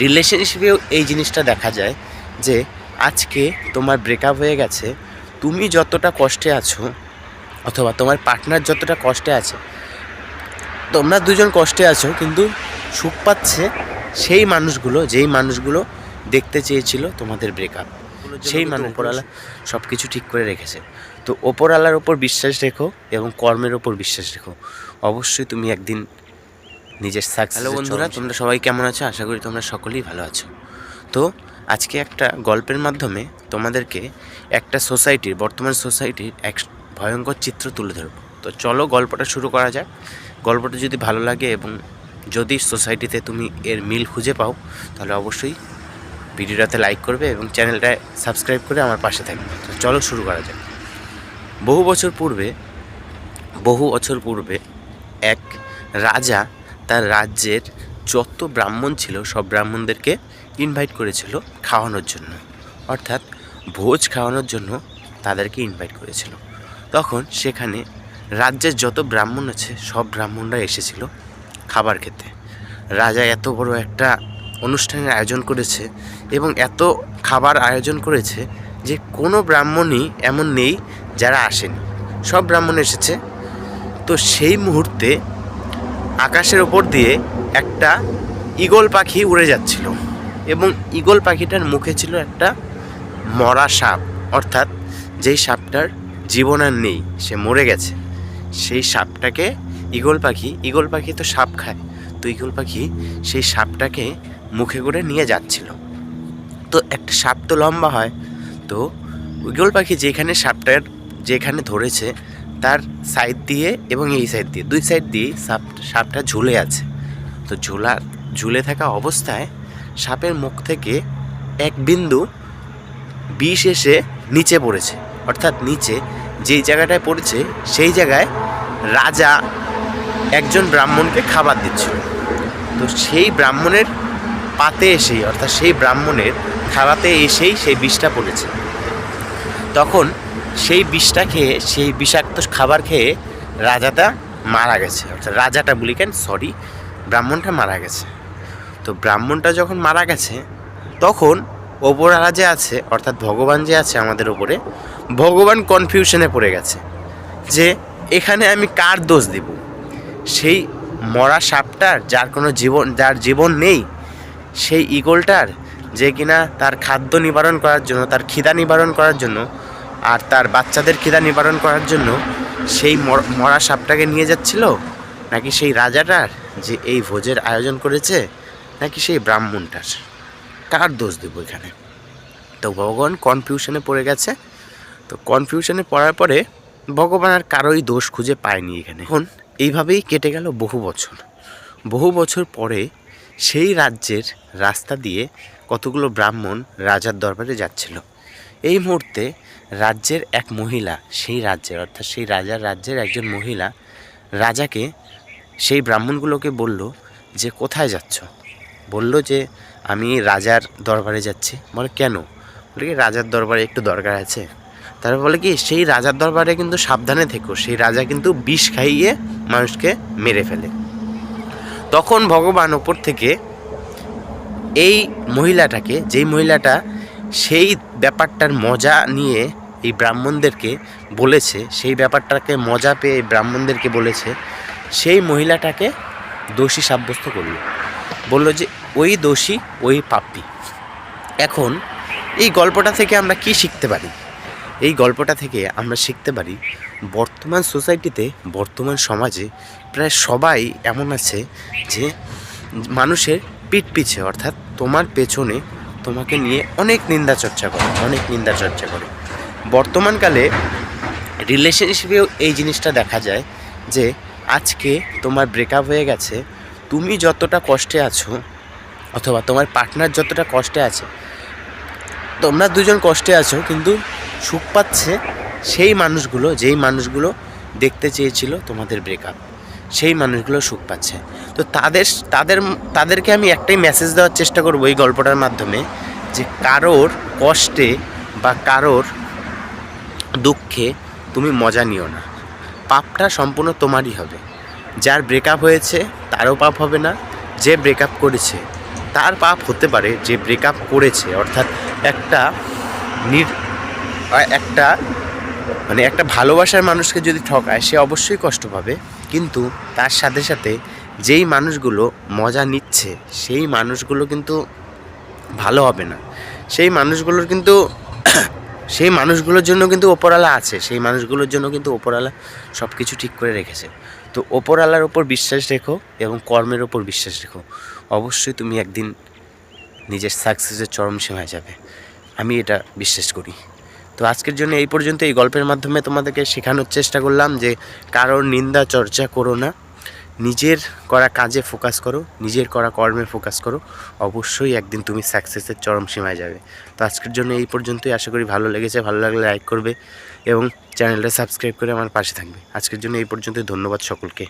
রিলেশনশিপেও এই জিনিসটা দেখা যায় যে আজকে তোমার ব্রেকআপ হয়ে গেছে তুমি যতটা কষ্টে আছো অথবা তোমার পার্টনার যতটা কষ্টে আছে তোমরা দুজন কষ্টে আছো কিন্তু সুখ পাচ্ছে সেই মানুষগুলো যেই মানুষগুলো দেখতে চেয়েছিল তোমাদের ব্রেকআপ সেই মানুষ ওপরওয়ালা সব কিছু ঠিক করে রেখেছে। তো ওপরওয়ালার ওপর বিশ্বাস রেখো এবং কর্মের ওপর বিশ্বাস রেখো। অবশ্যই তুমি একদিন নিজের সাকসেস হ্যালো বন্ধুরা তোমরা সবাই কেমন আছো? আশা করি তোমরা সকলেই ভালো আছো। তো আজকে একটা গল্পের মাধ্যমে তোমাদেরকে একটা সোসাইটির বর্তমান সোসাইটির এক ভয়ঙ্কর চিত্র তুলে ধরবো। তো চলো গল্পটা শুরু করা যাক। গল্পটা যদি ভালো লাগে এবং যদি সোসাইটিতে তুমি এর মিল খুঁজে পাও তাহলে অবশ্যই ভিডিওটাতে লাইক করবে এবং চ্যানেলটায় সাবস্ক্রাইব করে আমার পাশে থাকবে। তো চলো শুরু করা যাক। বহু বছর পূর্বে বহু বছর পূর্বে এক রাজা তার রাজ্যের যত ব্রাহ্মণ ছিল, সব ব্রাহ্মণদেরকে ইনভাইট করেছিল খাওয়ানোর জন্য। অর্থাৎ ভোজ খাওয়ানোর জন্য তাদেরকে ইনভাইট করেছিল। তখন সেখানে রাজ্যের যত ব্রাহ্মণ আছে, সব ব্রাহ্মণরা এসেছিল খাবার খেতে। রাজা এত বড় একটা অনুষ্ঠানের আয়োজন করেছে এবং এত খাবার আয়োজন করেছে যে কোনো ব্রাহ্মণই এমন নেই যারা আসেনি। সব ব্রাহ্মণ এসেছে। তো সেই মুহূর্তে আকাশের ওপর দিয়ে একটা ঈগল পাখি উড়ে যাচ্ছিল এবং ঈগল পাখিটার মুখে ছিল একটা মরা সাপ। অর্থাৎ যেই সাপটার জীবন আর নেই, সে মরে গেছে। সেই সাপটাকে ঈগল পাখি ঈগল পাখি তো সাপ খায়, তো ঈগল পাখি সেই সাপটাকে মুখে করে নিয়ে যাচ্ছিল। তো একটা সাপ তো লম্বা হয়, তো ঈগল পাখি যেখানে সাপটার, যেখানে ধরেছে তার সাইড দিয়ে এবং এই সাইড দিয়ে। দুই সাইড দিয়ে সাপ, সাপটা ঝুলে আছে। তো ঝোলা, ঝুলে থাকা অবস্থায় সাপের মুখ থেকে এক বিন্দু বিষ এসে নিচে পড়েছে। অর্থাৎ নিচে যেই জায়গাটায় পড়েছে, সেই জায়গায় রাজা একজন ব্রাহ্মণকে খাবার দিচ্ছিল। তো সেই ব্রাহ্মণের পাতে এসেই, অর্থাৎ সেই ব্রাহ্মণের খাওয়াতে এসেই সেই বিষটা পড়েছে। তখন সেই বিষটা খেয়ে, সেই বিষাক্ত খাবার খেয়ে রাজাটা মারা গেছে। অর্থাৎ রাজাটা বলি কেন সরি ব্রাহ্মণটা মারা গেছে। তো ব্রাহ্মণটা যখন মারা গেছে, তখন ওপরওয়ালা যে আছে, অর্থাৎ ভগবান যে আছে আমাদের ওপরে ভগবান কনফিউশনে পড়ে গেছে যে এখানে আমি কার দোষ দেব? সেই মরা সাপটার যার কোনো জীবন, যার জীবন নেই, সেই ইগলটার যে কিনা তার খাদ্য নিবারণ করার জন্য, তার খিদা নিবারণ করার জন্য আর তার বাচ্চাদের খিদা নিবারণ করার জন্য সেই মর- সাপটাকে নিয়ে যাচ্ছিল? নাকি সেই রাজাটার যে এই ভোজের আয়োজন করেছে? নাকি সেই ব্রাহ্মণটার? কার দোষ দেবো এখানে? তো ভগবান কনফিউশনে পড়ে গেছে। তো কনফিউশনে পড়ার পরে ভগবান আর কারোই দোষ খুঁজে পায়নি এখানে। এখন এইভাবেই কেটে গেল বহু বছর। বহু বছর পরে সেই রাজ্যের রাস্তা দিয়ে কতগুলো ব্রাহ্মণ রাজার দরবারে যাচ্ছিল। এই মুহূর্তে রাজ্যের এক মহিলা, সেই রাজ্যের, অর্থাৎ সেই রাজার রাজ্যের একজন মহিলা, রাজাকে সেই ব্রাহ্মণগুলোকে বলল যে, কোথায় যাচ্ছ? বলল যে, আমি রাজার দরবারে যাচ্ছি। বলে, কেন? বলে কি, রাজার দরবারে একটু দরকার আছে। তারপর বলে কি, সেই রাজার দরবারে কিন্তু সাবধানে থেকো। সেই রাজা কিন্তু বিষ খাইয়ে মানুষকে মেরে ফেলে। তখন ভগবান ওপর থেকে এই মহিলাটাকে, যেই মহিলাটা সেই ব্যাপারটার মজা নিয়ে এই ব্রাহ্মণদেরকে বলেছে, সেই ব্যাপারটাকে মজা পেয়ে ব্রাহ্মণদেরকে বলেছে, সেই মহিলাটাকে দোষী সাব্যস্ত করল। বলল যে, ওই দোষী, ওই পাপি। এখন এই গল্পটা থেকে আমরা কি শিখতে পারি? এই গল্পটা থেকে আমরা শিখতে পারি, বর্তমান সোসাইটিতে, বর্তমান সমাজে প্রায় সবাই এমন আছে যে, মানুষের পিঠ পিছে, অর্থাৎ তোমার পেছনে তোমাকে নিয়ে অনেক নিন্দা চর্চা করে, অনেক নিন্দা চর্চা করে। বর্তমানকালে রিলেশনশিপেও এই জিনিসটা দেখা যায় যে আজকে তোমার ব্রেকআপ হয়ে গেছে, তুমি যতটা কষ্টে আছো অথবা তোমার পার্টনার যতটা কষ্টে আছে, তোমরা দুজন কষ্টে আছো কিন্তু সুখ পাচ্ছে সেই মানুষগুলো, যেই মানুষগুলো দেখতে চেয়েছিল তোমাদের ব্রেকআপ সেই মানুষগুলো সুখ পাচ্ছে। তো তাদের তাদের, তাদেরকে আমি একটাই মেসেজ দেওয়ার চেষ্টা করব এই গল্পটার মাধ্যমে যে কারোর কষ্টে বা কারোর দুঃখে তুমি মজা নিও না। পাপটা সম্পূর্ণ তোমারই হবে। যার ব্রেকআপ হয়েছে, তারও পাপ হবে না। যে ব্রেকআপ করেছে, তার পাপ হতে পারে। যে ব্রেকআপ করেছে, অর্থাৎ একটা নির, একটা মানে একটা ভালোবাসার মানুষকে যদি ঠকায়, সে অবশ্যই কষ্ট পাবে। কিন্তু তার সাথে সাথে যেই মানুষগুলো মজা নিচ্ছে, সেই মানুষগুলো কিন্তু ভালো হবে না। সেই মানুষগুলোর কিন্তু সেই মানুষগুলোর জন্য কিন্তু ওপরওয়ালা আছে, সেই মানুষগুলোর জন্য কিন্তু ওপরওয়ালা সব কিছু ঠিক করে রেখেছে। তো ওপরওয়ালার ওপর বিশ্বাস রেখো এবং কর্মের ওপর বিশ্বাস রেখো। অবশ্যই তুমি একদিন নিজের সাকসেসের চরম সীমায় যাবে। আমি এটা বিশ্বাস করি। তো আজকের জন্য এই পর্যন্ত এই গল্পের মাধ্যমে তোমাদেরকে শেখানোর চেষ্টা করলাম যে কারোর নিন্দা, চর্চা করো না। নিজের করা কাজে ফোকাস করো, নিজের করা কর্মে ফোকাস করো। অবশ্যই একদিন তুমি সাকসেসের চরম সীমায় যাবে। তো আজকের জন্য এই পর্যন্তই। আশা করি ভালো লেগেছে। ভালো লাগলে লাইক করবে এবং চ্যানেলটা সাবস্ক্রাইব করে আমার পাশে থাকবে। আজকের জন্য এই পর্যন্তই। ধন্যবাদ সকলকে।